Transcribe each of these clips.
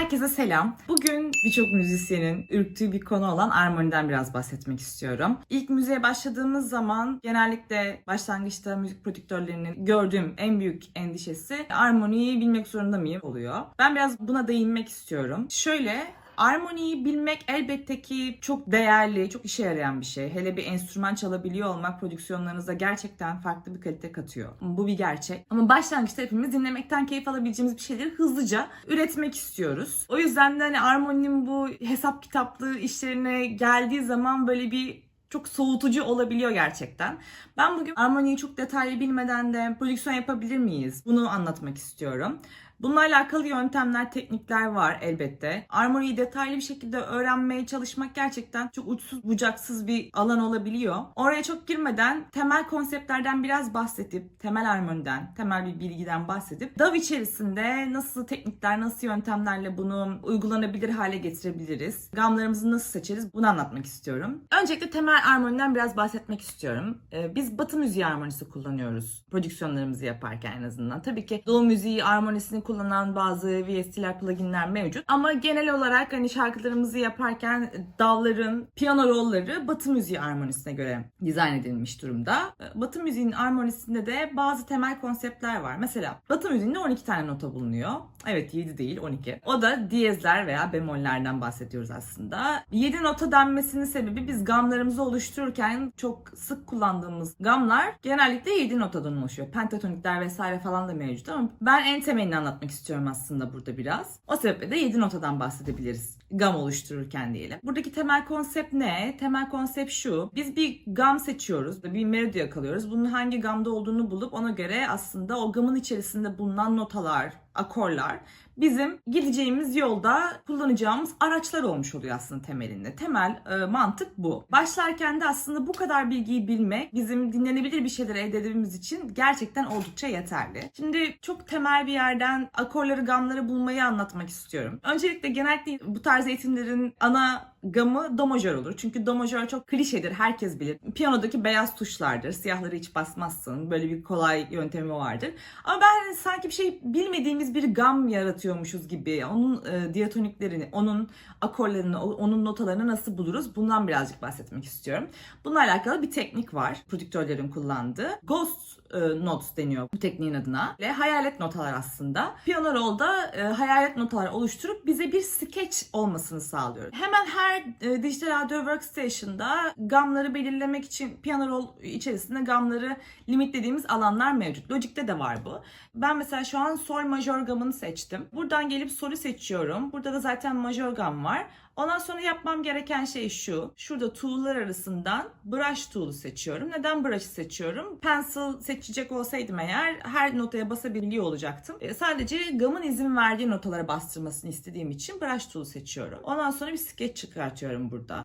Herkese selam. Bugün birçok müzisyenin ürktüğü bir konu olan armoniden biraz bahsetmek istiyorum. İlk müziğe başladığımız zaman genellikle başlangıçta müzik prodüktörlerinin gördüğüm en büyük endişesi armoniyi bilmek zorunda mıyım oluyor. Ben biraz buna değinmek istiyorum. Şöyle Armoniyi bilmek elbette ki çok değerli, çok işe yarayan bir şey. Hele bir enstrüman çalabiliyor olmak prodüksiyonlarınıza gerçekten farklı bir kalite katıyor. Bu bir gerçek. Ama başlangıçta hepimiz dinlemekten keyif alabileceğimiz bir şeyleri hızlıca üretmek istiyoruz. O yüzden de hani armoninin bu hesap kitaplığı işlerine geldiği zaman böyle bir çok soğutucu olabiliyor gerçekten. Ben bugün armoniyi çok detaylı bilmeden de prodüksiyon yapabilir miyiz? Bunu anlatmak istiyorum. Bununla alakalı yöntemler, teknikler var elbette. Armoniyi detaylı bir şekilde öğrenmeye çalışmak gerçekten çok uçsuz bucaksız bir alan olabiliyor. Oraya çok girmeden temel konseptlerden biraz bahsedip, temel armoniden, temel bir bilgiden bahsedip DAV içerisinde nasıl teknikler, nasıl yöntemlerle bunu uygulanabilir hale getirebiliriz? Gamlarımızı nasıl seçeriz? Bunu anlatmak istiyorum. Öncelikle temel armoniden biraz bahsetmek istiyorum. Ee, Biz batı müziği armonisi kullanıyoruz. Prodüksiyonlarımızı yaparken en azından. Tabii ki doğu müziği armonisini kullanan bazı VST'ler, pluginler mevcut. Ama genel olarak hani şarkılarımızı yaparken dalların, piyano rolları batı müziği armonisine göre dizayn edilmiş durumda. Batı müziğin armonisinde de bazı temel konseptler var. Mesela batı müziğinde 12 tane nota bulunuyor. Evet 7 değil 12. O da diyezler veya bemollerden bahsediyoruz aslında. 7 nota denmesinin sebebi biz gamlarımızı oluştururken çok sık kullandığımız gamlar genellikle 7 notadan oluşuyor. Pentatonikler vesaire falan da mevcut ama ben en temelini anlatmak istiyorum aslında burada biraz. O sebeple de 7 notadan bahsedebiliriz gam oluştururken diyelim. Buradaki temel konsept ne? Temel konsept şu. Biz bir gam seçiyoruz, bir melodi yakalıyoruz. Bunun hangi gamda olduğunu bulup ona göre aslında o gamın içerisinde bulunan notalar, akorlar bizim gideceğimiz yolda kullanacağımız araçlar olmuş oluyor aslında temelinde. Temel e, mantık bu. Başlarken de aslında bu kadar bilgiyi bilmek bizim dinlenebilir bir şeyler elde edebilmemiz için gerçekten oldukça yeterli. Şimdi çok temel bir yerden akorları, gamları bulmayı anlatmak istiyorum. Öncelikle genellikle bu tarz eğitimlerin ana gamı do majör olur. Çünkü do majör çok klişedir, herkes bilir. Piyanodaki beyaz tuşlardır. Siyahları hiç basmazsın. Böyle bir kolay yöntemi vardır. Ama ben hani sanki bir şey bilmediğimiz bir gam yaratıyormuşuz gibi. Onun e, diatoniklerini, onun akorlarını, onun notalarını nasıl buluruz? Bundan birazcık bahsetmek istiyorum. Bununla alakalı bir teknik var. Prodüktörlerin kullandığı. Ghost e, notes deniyor bu tekniğin adına. Ve hayalet notalar aslında. Piyano roll'da e, hayalet notalar oluşturup bize bir sketch olmasını sağlıyor. Hemen her e, dijital audio workstation'da gamları belirlemek için piyano roll içerisinde gamları limitlediğimiz alanlar mevcut. Logic'te de var bu. Ben mesela şu an sol majör gamını seçtim. Buradan gelip solü seçiyorum. Burada da zaten majör gam var. Ondan sonra yapmam gereken şey şu. Şurada tool'lar arasından brush tool'u seçiyorum. Neden brush'ı seçiyorum? Pencil seçecek olsaydım eğer her notaya basabiliyor olacaktım. E, sadece gamın izin verdiği notalara bastırmasını istediğim için brush tool'u seçiyorum. Ondan sonra bir sketch çıkartıyorum burada.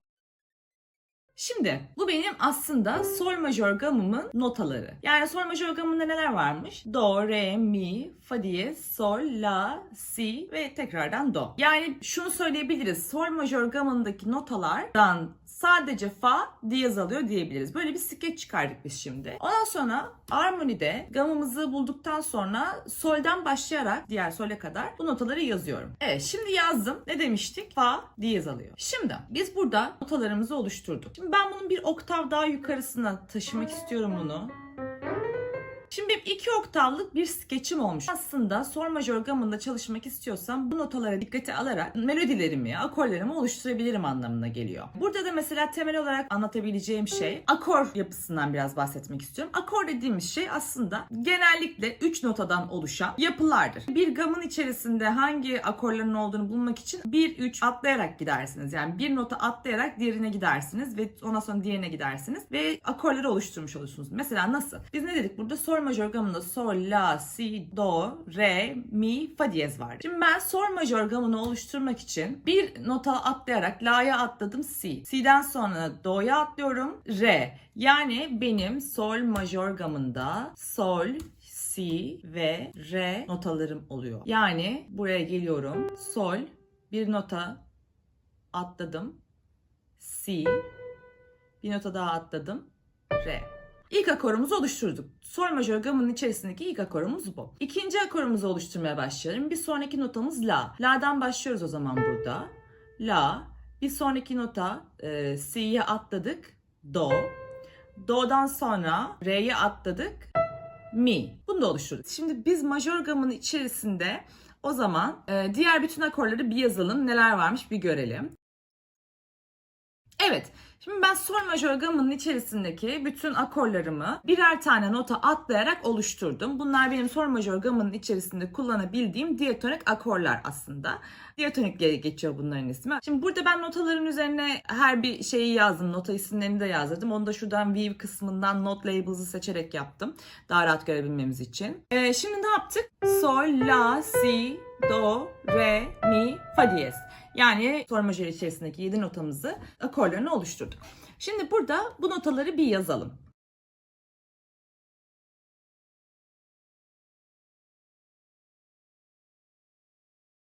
Şimdi bu benim aslında sol majör gamımın notaları. Yani sol majör gamında neler varmış? Do, re, mi, fa diyez, sol, la, si ve tekrardan do. Yani şunu söyleyebiliriz. Sol majör gamındaki notalardan sadece fa diyez alıyor diyebiliriz. Böyle bir skeç çıkardık biz şimdi. Ondan sonra armonide gamımızı bulduktan sonra soldan başlayarak diğer sole kadar bu notaları yazıyorum. Evet şimdi yazdım. Ne demiştik? Fa diyez alıyor. Şimdi biz burada notalarımızı oluşturduk. Şimdi ben bunun bir oktav daha yukarısına taşımak istiyorum bunu. Şimdi benim iki oktavlık bir skeçim olmuş. Aslında sol majör gamında çalışmak istiyorsam bu notalara dikkate alarak melodilerimi, akorlarımı oluşturabilirim anlamına geliyor. Burada da mesela temel olarak anlatabileceğim şey akor yapısından biraz bahsetmek istiyorum. Akor dediğimiz şey aslında genellikle 3 notadan oluşan yapılardır. Bir gamın içerisinde hangi akorların olduğunu bulmak için 1-3 atlayarak gidersiniz. Yani bir nota atlayarak diğerine gidersiniz ve ondan sonra diğerine gidersiniz ve akorları oluşturmuş olursunuz. Mesela nasıl? Biz ne dedik burada? Sol majör gamında sol, la, si, do, re, mi, fa diyez var. Şimdi ben sol majör gamını oluşturmak için bir nota atlayarak la'ya atladım si. Si'den sonra do'ya atlıyorum re. Yani benim sol majör gamında sol, si ve re notalarım oluyor. Yani buraya geliyorum. Sol bir nota atladım. Si bir nota daha atladım. Re. İlk akorumuzu oluşturduk. Sol majör gamının içerisindeki ilk akorumuz bu. İkinci akorumuzu oluşturmaya başlayalım. Bir sonraki notamız La. La'dan başlıyoruz o zaman burada. La. Bir sonraki nota e, Si'ye atladık. Do. Do'dan sonra Re'ye atladık. Mi. Bunu da oluşturduk. Şimdi biz majör gamın içerisinde o zaman e, diğer bütün akorları bir yazalım. Neler varmış bir görelim. Evet. Şimdi ben sol majör gamının içerisindeki bütün akorlarımı birer tane nota atlayarak oluşturdum. Bunlar benim sol majör gamının içerisinde kullanabildiğim diatonik akorlar aslında. Diatonik diye geçiyor bunların ismi. Şimdi burada ben notaların üzerine her bir şeyi yazdım. Nota isimlerini de yazdırdım. Onu da şuradan view kısmından not labels'ı seçerek yaptım. Daha rahat görebilmemiz için. Ee, şimdi ne yaptık? Sol, la, si, do, re, mi, fa diyez. Yani sol majör içerisindeki 7 notamızı akorlarını oluşturduk. Şimdi burada bu notaları bir yazalım.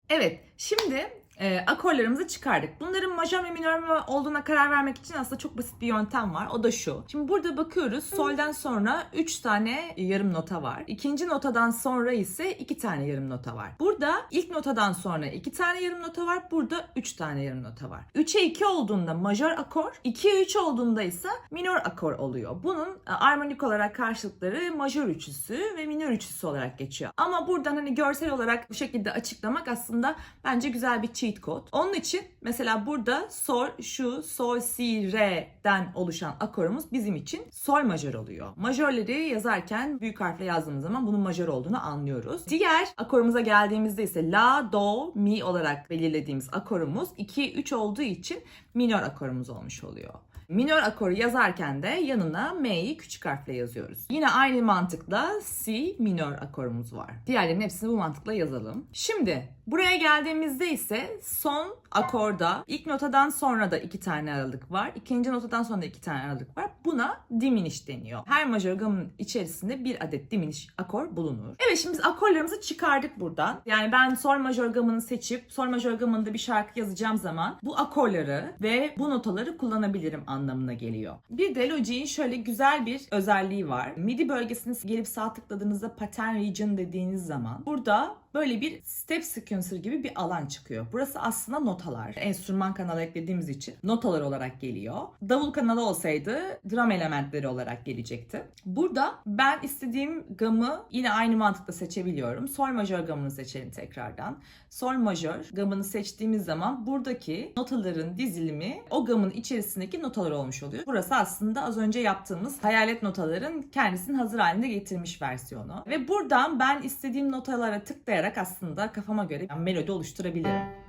Evet, şimdi e, akorlarımızı çıkardık. Bunların majör ve minör mü olduğuna karar vermek için aslında çok basit bir yöntem var. O da şu. Şimdi burada bakıyoruz. Solden sonra 3 tane yarım nota var. İkinci notadan sonra ise 2 tane yarım nota var. Burada ilk notadan sonra 2 tane yarım nota var. Burada 3 tane yarım nota var. 3'e 2 olduğunda majör akor, 2'ye 3 olduğunda ise minör akor oluyor. Bunun e, armonik olarak karşılıkları majör üçlüsü ve minör üçlüsü olarak geçiyor. Ama buradan hani görsel olarak bu şekilde açıklamak aslında bence güzel bir cheat code. Onun için mesela burada sol, şu, sol, si, re'den oluşan akorumuz bizim için sol majör oluyor. Majörleri yazarken büyük harfle yazdığımız zaman bunun majör olduğunu anlıyoruz. Diğer akorumuza geldiğimizde ise la, do, mi olarak belirlediğimiz akorumuz 2-3 olduğu için minör akorumuz olmuş oluyor. Minör akoru yazarken de yanına M'yi küçük harfle yazıyoruz. Yine aynı mantıkla Si minör akorumuz var. Diğerlerinin hepsini bu mantıkla yazalım. Şimdi buraya geldiğimizde ise son akorda ilk notadan sonra da iki tane aralık var. İkinci notadan sonra da iki tane aralık var. Buna diminiş deniyor. Her majör gamın içerisinde bir adet diminiş akor bulunur. Evet şimdi biz akorlarımızı çıkardık buradan. Yani ben sol majör gamını seçip sol majör gamında bir şarkı yazacağım zaman bu akorları ve bu notaları kullanabilirim anlamına geliyor. Bir de Logic'in şöyle güzel bir özelliği var. MIDI bölgesine gelip sağ tıkladığınızda pattern region dediğiniz zaman burada böyle bir step sequencer gibi bir alan çıkıyor. Burası aslında notalar. Enstrüman kanalı eklediğimiz için notalar olarak geliyor. Davul kanalı olsaydı drum elementleri olarak gelecekti. Burada ben istediğim gamı yine aynı mantıkla seçebiliyorum. Sol majör gamını seçelim tekrardan. Sol majör gamını seçtiğimiz zaman buradaki notaların dizilimi o gamın içerisindeki notalar olmuş oluyor. Burası aslında az önce yaptığımız hayalet notaların kendisini hazır halinde getirmiş versiyonu. Ve buradan ben istediğim notalara tıklayarak aslında kafama göre melodi oluşturabilirim.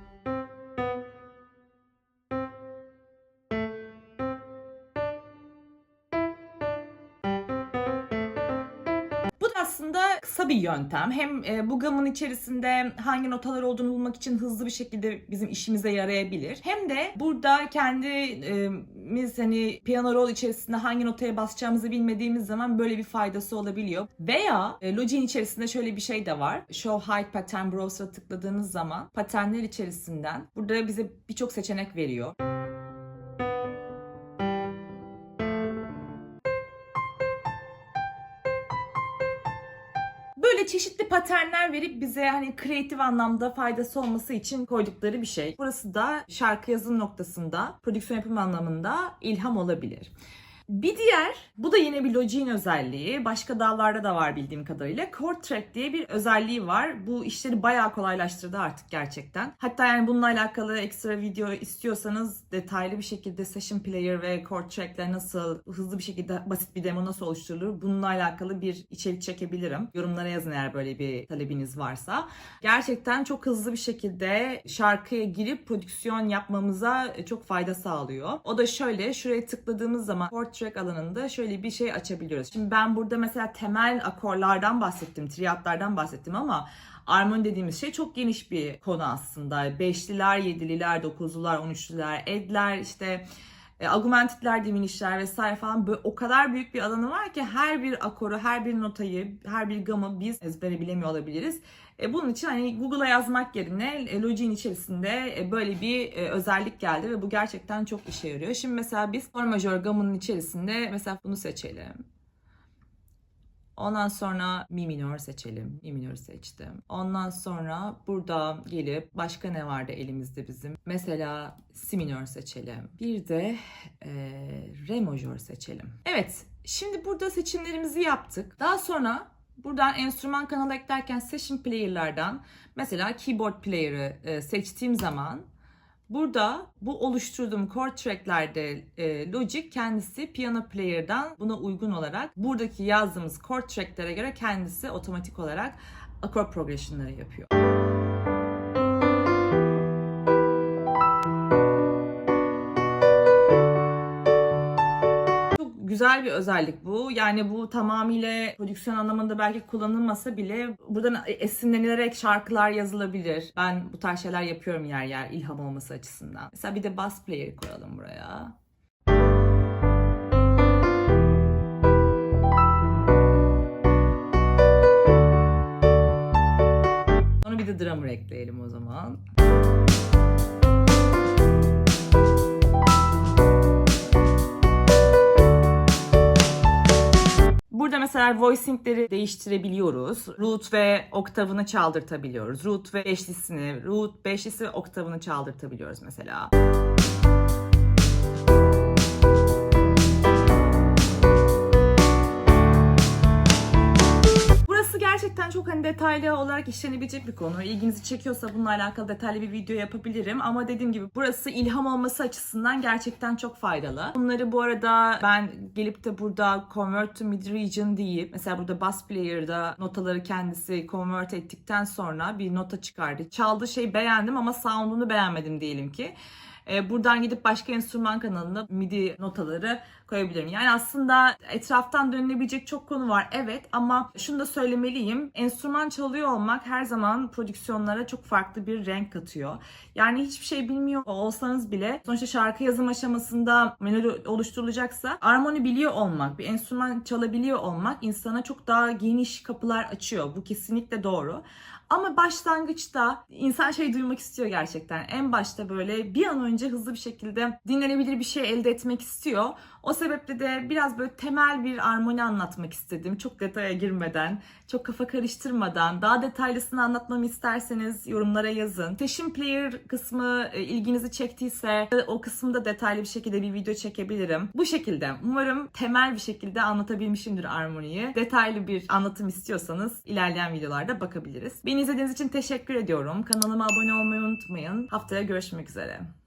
Aslında kısa bir yöntem. Hem e, bu gamın içerisinde hangi notalar olduğunu bulmak için hızlı bir şekilde bizim işimize yarayabilir. Hem de burada kendimiz hani piyano roll içerisinde hangi notaya basacağımızı bilmediğimiz zaman böyle bir faydası olabiliyor. Veya e, Logic'in içerisinde şöyle bir şey de var. Show Hide Pattern Browser'a tıkladığınız zaman paternler içerisinden burada bize birçok seçenek veriyor. Çeşitli paternler verip bize hani kreatif anlamda faydası olması için koydukları bir şey. Burası da şarkı yazım noktasında prodüksiyon yapım anlamında ilham olabilir. Bir diğer, bu da yine bir Logic'in özelliği. Başka dallarda da var bildiğim kadarıyla. Chord Track diye bir özelliği var. Bu işleri bayağı kolaylaştırdı artık gerçekten. Hatta yani bununla alakalı ekstra video istiyorsanız detaylı bir şekilde Session Player ve Chord Track'ler nasıl hızlı bir şekilde basit bir demo nasıl oluşturulur bununla alakalı bir içerik çekebilirim. Yorumlara yazın eğer böyle bir talebiniz varsa. Gerçekten çok hızlı bir şekilde şarkıya girip prodüksiyon yapmamıza çok fayda sağlıyor. O da şöyle, şuraya tıkladığımız zaman Chord Track alanında şöyle bir şey açabiliyoruz. Şimdi ben burada mesela temel akorlardan bahsettim, triyatlardan bahsettim ama armoni dediğimiz şey çok geniş bir konu aslında. Beşliler, yedililer, dokuzlular, on üçlüler, edler, işte e, augmentedler, diminişler vesaire falan böyle o kadar büyük bir alanı var ki her bir akoru, her bir notayı, her bir gamı biz ezbere bilemiyor olabiliriz. E, bunun için hani Google'a yazmak yerine e, Logic'in içerisinde e, böyle bir e, özellik geldi ve bu gerçekten çok işe yarıyor. Şimdi mesela biz sol majör gamının içerisinde mesela bunu seçelim. Ondan sonra mi minör seçelim. Mi minörü seçtim. Ondan sonra burada gelip başka ne vardı elimizde bizim? Mesela si minör seçelim. Bir de e, re majör seçelim. Evet. Şimdi burada seçimlerimizi yaptık. Daha sonra buradan enstrüman kanalı eklerken session player'lardan mesela keyboard player'ı e, seçtiğim zaman Burada bu oluşturduğum chord track'lerde e, Logic kendisi piano player'dan buna uygun olarak buradaki yazdığımız chord track'lere göre kendisi otomatik olarak akor progression'ları yapıyor. Güzel bir özellik bu. Yani bu tamamıyla prodüksiyon anlamında belki kullanılmasa bile buradan esinlenilerek şarkılar yazılabilir. Ben bu tarz şeyler yapıyorum yer yer ilham olması açısından. Mesela bir de bass player koyalım buraya. Sonra bir de drummer ekleyelim o zaman. Burada mesela voicingleri değiştirebiliyoruz. Root ve oktavını çaldırtabiliyoruz. Root ve beşlisini, root beşlisi ve oktavını çaldırtabiliyoruz mesela. Gerçekten çok hani detaylı olarak işlenebilecek bir konu. İlginizi çekiyorsa bununla alakalı detaylı bir video yapabilirim. Ama dediğim gibi burası ilham olması açısından gerçekten çok faydalı. Bunları bu arada ben gelip de burada convert to mid region deyip mesela burada bass player'da notaları kendisi convert ettikten sonra bir nota çıkardı. Çaldığı şeyi beğendim ama sound'unu beğenmedim diyelim ki. Buradan gidip başka enstrüman kanalına MIDI notaları koyabilirim. Yani aslında etraftan dönülebilecek çok konu var evet ama şunu da söylemeliyim. Enstrüman çalıyor olmak her zaman prodüksiyonlara çok farklı bir renk katıyor. Yani hiçbir şey bilmiyor olsanız bile sonuçta şarkı yazım aşamasında melodi oluşturulacaksa armoni biliyor olmak, bir enstrüman çalabiliyor olmak insana çok daha geniş kapılar açıyor. Bu kesinlikle doğru. Ama başlangıçta insan şey duymak istiyor gerçekten. En başta böyle bir an önce hızlı bir şekilde dinlenebilir bir şey elde etmek istiyor. O sebeple de biraz böyle temel bir armoni anlatmak istedim. Çok detaya girmeden, çok kafa karıştırmadan. Daha detaylısını anlatmamı isterseniz yorumlara yazın. Session player kısmı e, ilginizi çektiyse o kısımda detaylı bir şekilde bir video çekebilirim. Bu şekilde. Umarım temel bir şekilde anlatabilmişimdir armoniyi. Detaylı bir anlatım istiyorsanız ilerleyen videolarda bakabiliriz. Beni izlediğiniz için teşekkür ediyorum. Kanalıma abone olmayı unutmayın. Haftaya görüşmek üzere.